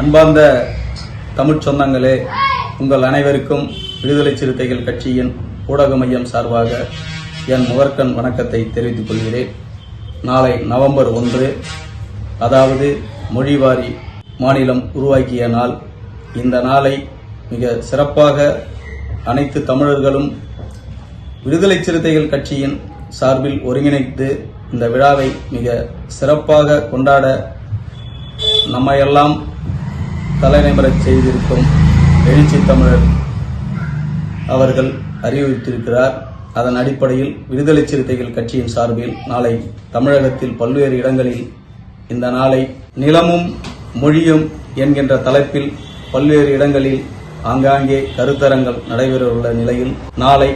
அன்பார்ந்த தமிழ் சொந்தங்களே உங்கள் அனைவருக்கும் விடுதலை சிறுத்தைகள் கட்சியின் ஊடக மையம் சார்பாக என் முகர்கண் வணக்கத்தை தெரிவித்துக் கொள்கிறேன். நாளை நவம்பர் ஒன்று அதாவது மொழிவாரி மாநிலம் உருவாக்கிய நாள். இந்த நாளை மிக சிறப்பாக அனைத்து தமிழர்களும் விடுதலை சிறுத்தைகள் கட்சியின் சார்பில் ஒருங்கிணைத்து இந்த விழாவை மிக சிறப்பாக கொண்டாட நம்மையெல்லாம் தலைநிமிரச் செய்திருக்கும் எழுச்சி தமிழர் அவர்கள் அறிவித்திருக்கிறார் அதன் அடிப்படையில் விடுதலை சிறுத்தைகள் கட்சியின் சார்பில் நாளை தமிழகத்தில் பல்வேறு இடங்களில் இந்த நாளை நிலமும் மொழியும் என்கின்ற தலைப்பில் பல்வேறு இடங்களில் ஆங்காங்கே கருத்தரங்கள் நடைபெறவுள்ள நிலையில் நாளை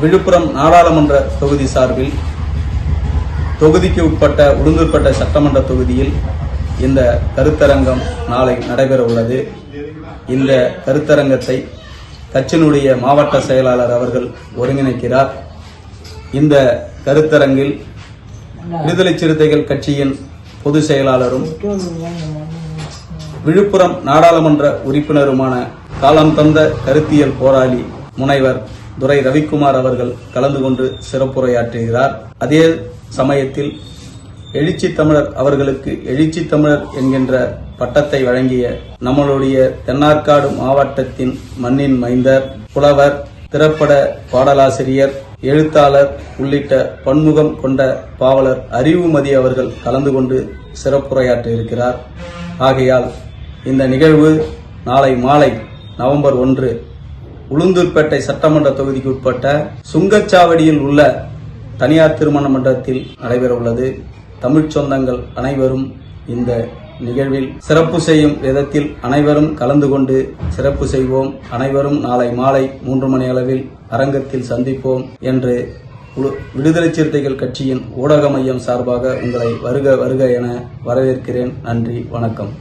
விழுப்புரம் நாடாளுமன்ற தொகுதி சார்பில் தொகுதிக்கு உட்பட்ட உளுந்தூர்பட்ட சட்டமன்ற தொகுதியில் இந்த கருத்தரங்கம் நாளை நடைபெற உள்ளது. இந்த கருத்தரங்கத்தை கட்சியினுடைய மாவட்ட செயலாளர் அவர்கள் ஒருங்கிணைக்கிறார். இந்த கருத்தரங்கில் விடுதலை சிறுத்தைகள் கட்சியின் பொதுச் செயலாளரும் விழுப்புரம் நாடாளுமன்ற உறுப்பினருமான காலம் தந்த கருத்தியல் போராளி முனைவர் துரை ரவிக்குமார் அவர்கள் கலந்து கொண்டு சிறப்புரையாற்றுகிறார். அதே சமயத்தில் எழுச்சி தமிழர் அவர்களுக்கு எழுச்சி தமிழர் என்கின்ற பட்டத்தை வழங்கிய நம்மளுடைய தென்னார்காடு மாவட்டத்தின் மண்ணின் மைந்தர் புலவர் திரைப்பட பாடலாசிரியர் எழுத்தாளர் உள்ளிட்ட பன்முகம் கொண்ட பாவலர் அறிவுமதி அவர்கள் கலந்து கொண்டு சிறப்புரையாற்ற இருக்கிறார். ஆகையால் இந்த நிகழ்வு நாளை மாலை நவம்பர் ஒன்று உளுந்தூர்பேட்டை சட்டமன்ற தொகுதிக்கு உட்பட்ட சுங்கச்சாவடியில் உள்ள தனியார் திருமண மன்றத்தில் நடைபெற உள்ளது தமிழ் சொந்தங்கள் அனைவரும் இந்த நிகழ்வில் சிறப்பு செய்யும் விதத்தில் அனைவரும் கலந்து கொண்டு சிறப்பு செய்வோம். அனைவரும் நாளை மாலை மூன்று மணி அளவில் அரங்கத்தில் சந்திப்போம் என்று விடுதலை சிறுத்தைகள் கட்சியின் ஊடக மையம் சார்பாக உங்களை வருக வருக என வரவேற்கிறேன். நன்றி வணக்கம்.